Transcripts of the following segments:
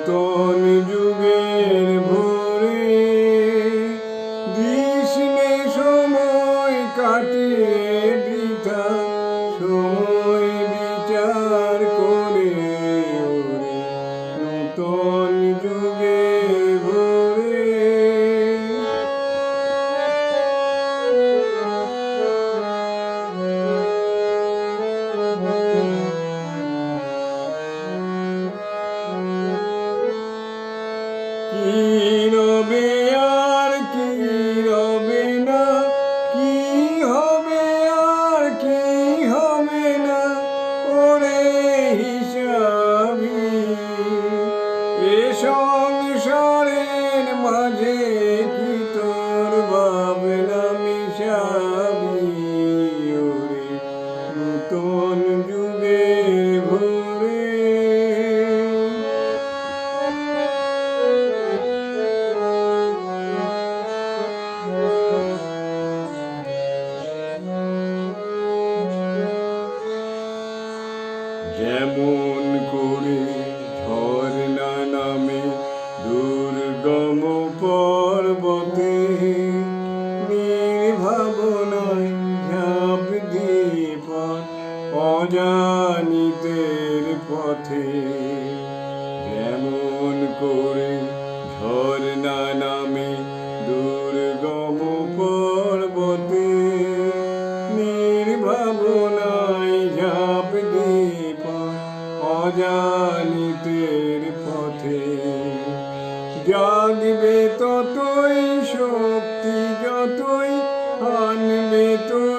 নূতন যুগের ভোরে দিশনে সময় কাটে। এমন করে ঝর্ণা নামে দুর্গম পর্বতে নির্ভাবনায় ঝাঁপ দিয়ে পথ অজানিতের পথে। এমন করে ঝর্ণা নামে দুর্গম পর্বতে নির্ভাবনা অজানিতের পথে। জাগবে ততই শক্তি যতই আনবে তো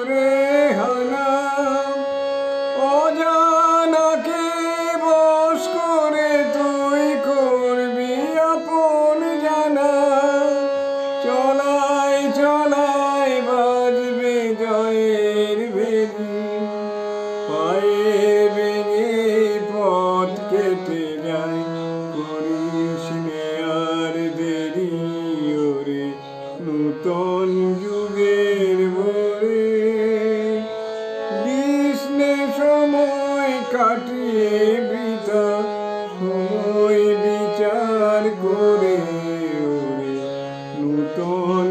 কাছে যাই করিস নে আর দেরি ওরে। নূতন যুগের ভরে বিষ্ণে সময় কাটিয়ে বৃথা, সময় বিচার করে ওরে। নূতন